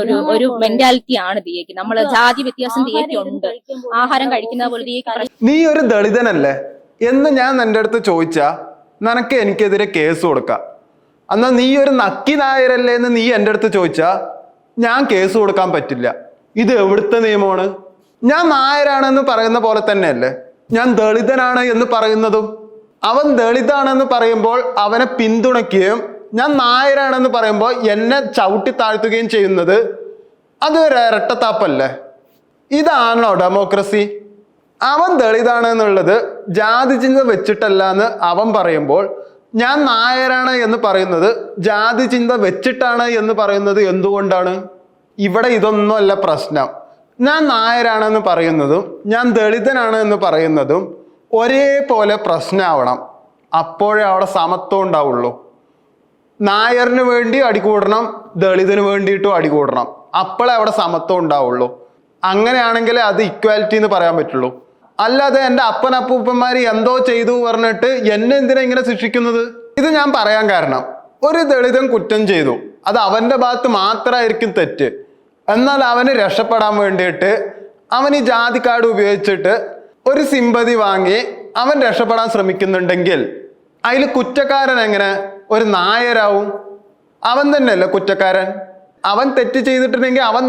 ഒരു ഒരു മെന്റാലിറ്റി ആണ് ദിയേക്ക്. നമ്മൾ ജാതി വ്യത്യാസം ദിയേക്ക് ഉണ്ട്. ആഹാരം കഴിക്കുന്ന പോലെ ദിയേക്ക് നീ ഒരു ദളിതനല്ലേ? എന്ന് ഞാൻ നിന്റെ അടുത്ത് ചോദിച്ചാ നിനക്ക് എനിക്കെതിരെ കേസ് കൊടുക്കാം. എന്നാ നീ ഒരു നക്കി നായരല്ലേ എന്ന് നീ എന്റെ അടുത്ത് ചോദിച്ചാ ഞാൻ കേസ് കൊടുക്കാൻ പറ്റില്ല. ഇത് എവിടുത്തെ നിയമമാണ്? ഞാൻ നായരാണെന്ന് പറയുന്ന പോലെ തന്നെയല്ലേ? ഞാൻ ദളിതനാണ് എന്ന് പറയുന്നതും അവൻ ദളിതാണെന്ന് പറയുമ്പോൾ അവനെ പിന്തുണയ്ക്കുകയും ഞാൻ നായരാണെന്ന് പറയുമ്പോൾ എന്നെ ചവിട്ടി താഴ്ത്തുകയും ചെയ്യുന്നത് അത് ഒരു ഇരട്ടത്താപ്പല്ലേ? ഇതാണോ ഡെമോക്രസി അവൻ ദളിതാണ് എന്നുള്ളത് ജാതി ചിന്ത വെച്ചിട്ടല്ല എന്ന് അവൻ പറയുമ്പോൾ ഞാൻ നായരാണ് എന്ന് പറയുന്നത് ജാതി ചിന്ത വെച്ചിട്ടാണ് എന്ന് പറയുന്നത് എന്തുകൊണ്ടാണ്? ഇവിടെ ഇതൊന്നുമല്ല പ്രശ്നം. ഞാൻ നായരാണെന്ന് പറയുന്നതും ഞാൻ ദളിതനാണ് എന്ന് പറയുന്നതും ഒരേപോലെ പ്രശ്നമാവണം അപ്പോഴേ അവിടെ സമത്വം ഉണ്ടാവുള്ളൂ. നായറിന് വേണ്ടി അടികൂടണം ദളിതിന് വേണ്ടിയിട്ടും അടികൂടണം. അപ്പോഴേ അവിടെ സമത്വം ഉണ്ടാവുള്ളൂ. അങ്ങനെയാണെങ്കിലേ അത് ഇക്വാലിറ്റി എന്ന് പറയാൻ പറ്റുള്ളൂ. അല്ലാതെ എന്റെ അപ്പൻ അപ്പൂപ്പന്മാർ എന്തോ ചെയ്തു പറഞ്ഞിട്ട് എന്നെ എന്തിനാ ഇങ്ങനെ ശിക്ഷിക്കുന്നത്? ഇത് ഞാൻ പറയാൻ കാരണം. ഒരു ദളിതൻ കുറ്റം ചെയ്തു. അത് അവന്റെ ഭാഗത്ത് മാത്രമായിരിക്കും തെറ്റ്. എന്നാൽ അവന് രക്ഷപ്പെടാൻ വേണ്ടിയിട്ട് അവൻ ഈ ജാതി കാർഡ് ഉപയോഗിച്ചിട്ട് ഒരു സിമ്പതി വാങ്ങി അവൻ രക്ഷപ്പെടാൻ ശ്രമിക്കുന്നുണ്ടെങ്കിൽ അതിൽ കുറ്റക്കാരൻ എങ്ങനെ? ഒരു നായരാവും. അവൻ തന്നെയല്ലേ കുറ്റക്കാരൻ? അവൻ തെറ്റ് ചെയ്തിട്ടുണ്ടെങ്കിൽ അവൻ